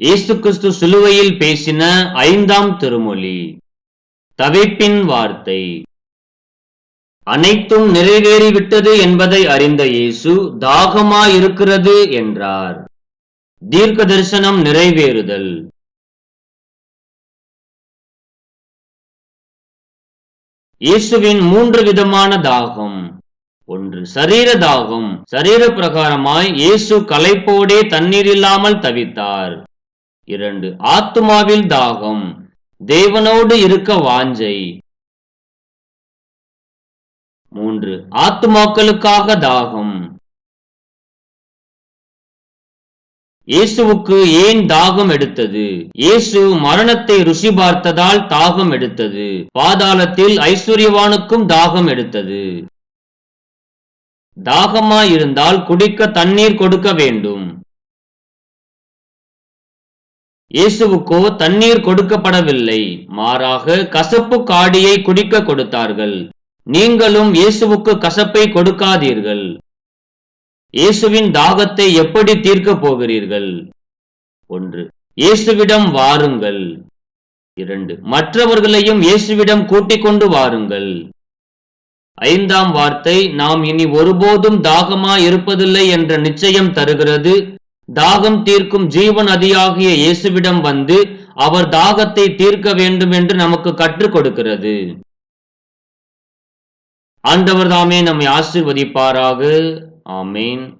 இயேசு கிறிஸ்து சிலுவையில் பேசின ஐந்தாம் திருமொழி தவிப்பின் வார்த்தை. அனைத்தும் நிறைவேறிவிட்டது என்பதை அறிந்த இயேசு தாகமாயிருக்கிறது என்றார். தீர்க்க தரிசனம் நிறைவேறுதல். இயேசுவின் மூன்று விதமான தாகம். ஒன்று சரீர தாகம். சரீர பிரகாரமாய் இயேசு களைப்போடே தண்ணீர் இல்லாமல் தவித்தார். இரண்டு. ஆத்துமாவில் தாகம். தேவனோடு இருக்க வாஞ்சை. மூன்று. ஆத்துமாக்களுக்காக தாகம். இயேசுவுக்கு ஏன் தாகம் எடுத்தது? இயேசு மரணத்தை ருசி பார்த்ததால் தாகம் எடுத்தது. பாதாளத்தில் ஐஸ்வர்யவானுக்கும் தாகம் எடுத்தது. தாகமாயிருந்தால் குடிக்க தண்ணீர் கொடுக்க வேண்டும். இயேசுவுக்கோ தண்ணீர் கொடுக்கப்படவில்லை. மாறாக கசப்பு காடியை குடிக்க கொடுத்தார்கள். நீங்களும் இயேசுவுக்கு கசப்பை கொடுக்காதீர்கள். இயேசுவின் தாகத்தை எப்படி தீர்க்கப் போகிறீர்கள்? ஒன்று இயேசுவிடம் வாருங்கள். இரண்டு மற்றவர்களையும் இயேசுவிடம் கூட்டிக் கொண்டு வாருங்கள். ஐந்தாம் வார்த்தை நாம் இனி ஒருபோதும் தாகமா இருப்பதில்லை என்ற நிச்சயம் தருகிறது. தாகம் தீர்க்கும் ஜீவன் அதியாகிய இயேசுவிடம் வந்து அவர் தாகத்தை தீர்க்க வேண்டும் என்று நமக்கு கற்றுக் கொடுக்கிறது. ஆண்டவர் தாமே நம்மை ஆசிர்வதிப்பாராக. ஆமேன்.